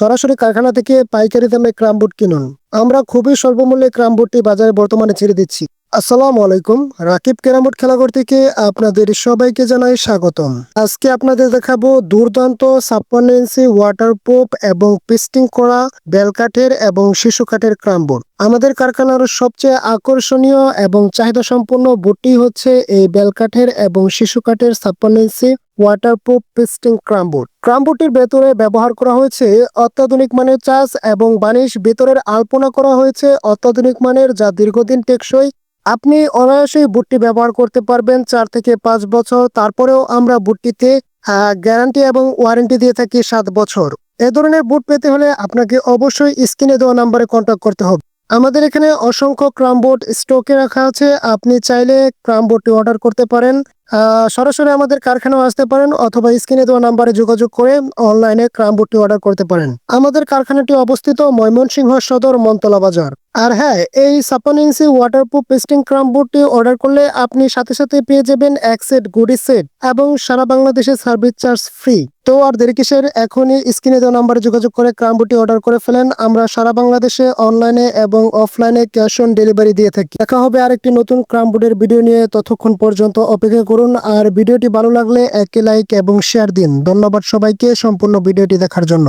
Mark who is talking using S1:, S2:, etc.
S1: সরাসরি কারখানা থেকে পাইকারি দামে ক্রাম বোর্ড কিনুন। আমরা খুবই স্বল্পমূল্যে ক্রাম বোর্ডটি বাজারে বর্তমানে ছেড়ে দিচ্ছি। আসসালামু আলাইকুম। রাকিব কেরামুট খেলাঘর থেকে আপনাদের সবাইকে জানাই স্বাগতম। আজকে আপনাদের দেখাবো দুর্দান্ত ছাপ্পান্ন ইঞ্চি ওয়াটারপ্রুফ এবং পিস্টিং করা বেলকাঠের এবং শিশু কাঠের ক্রামবোর্ড। আমাদের কারখানার সবচেয়ে আকর্ষণীয় এবং চাহিদা সম্পন্ন বুটটি হচ্ছে এই বেলকাঠের এবং শিশু কাঠের ছাপ্পান্ন ইঞ্চি ওয়াটারপ্রুফ পিস্টিং ক্রামবোর্ড। ক্রামবোর্ডটির ভেতরে ব্যবহার করা হয়েছে অত্যাধুনিক মানের চাষ এবং বানিশ ভেতরের আলপনা করা হয়েছে অত্যাধুনিক মানের যা দীর্ঘদিন টেকসই আপনি অনায়াসেই বুটটি ব্যবহার করতে পারবেন চার থেকে পাঁচ বছর। তারপরেও আমরা বুটটিতে গ্যারান্টি এবং ওয়ারেন্টি দিয়ে থাকি সাত বছর। এ ধরনের বুট পেতে হলে আপনাকে অবশ্যই স্ক্রিনে দেওয়া নাম্বারে কন্ট্যাক্ট করতে হবে। আমাদের এখানে অসংখ্য ক্রামবোর্ড স্টকে রাখা আছে। আপনি চাইলে ক্রামবোর্ডটি অর্ডার করতে পারেন। সরাসরি আমাদের কারখানায় আসতে পারেন অথবা স্ক্রিনে দেওয়া নাম্বারে যোগাযোগ করে অনলাইনে ক্রামবোর্ডটি অর্ডার করতে পারেন। আমাদের কারখানাটি অবস্থিত ময়মনসিংহ সদর মন্তলা বাজার। আর হ্যাঁ এই ছাপ্পান্ন ইঞ্চি ওয়াটারপ্রুফ পেস্টিং ক্রামবোর্ডটি অর্ডার করলে আপনি সাথে সাথে পেয়ে যাবেন এক সেট গুডি সেট এবং সারা বাংলাদেশে সার্ভিস চার্জ ফ্রি তো আর দেরি কিসের, এখনই স্ক্রিনে দেওয়া নাম্বারে যোগাযোগ করে ক্রামবোর্ডটি অর্ডার করে ফেলেন। আমরা সারা বাংলাদেশে অনলাইনে এবং অফলাইনে ক্যাশ অন ডেলিভারি দিয়ে থাকি। দেখা হবে আরেকটি নতুন ক্রামবোর্ডের ভিডিও নিয়ে। ততক্ষণ পর্যন্ত অপেক্ষা করুন আর ভিডিওটি ভালো লাগলে একটি লাইক এবং শেয়ার দিন। ধন্যবাদ সবাইকে সম্পূর্ণ ভিডিওটি দেখার জন্য।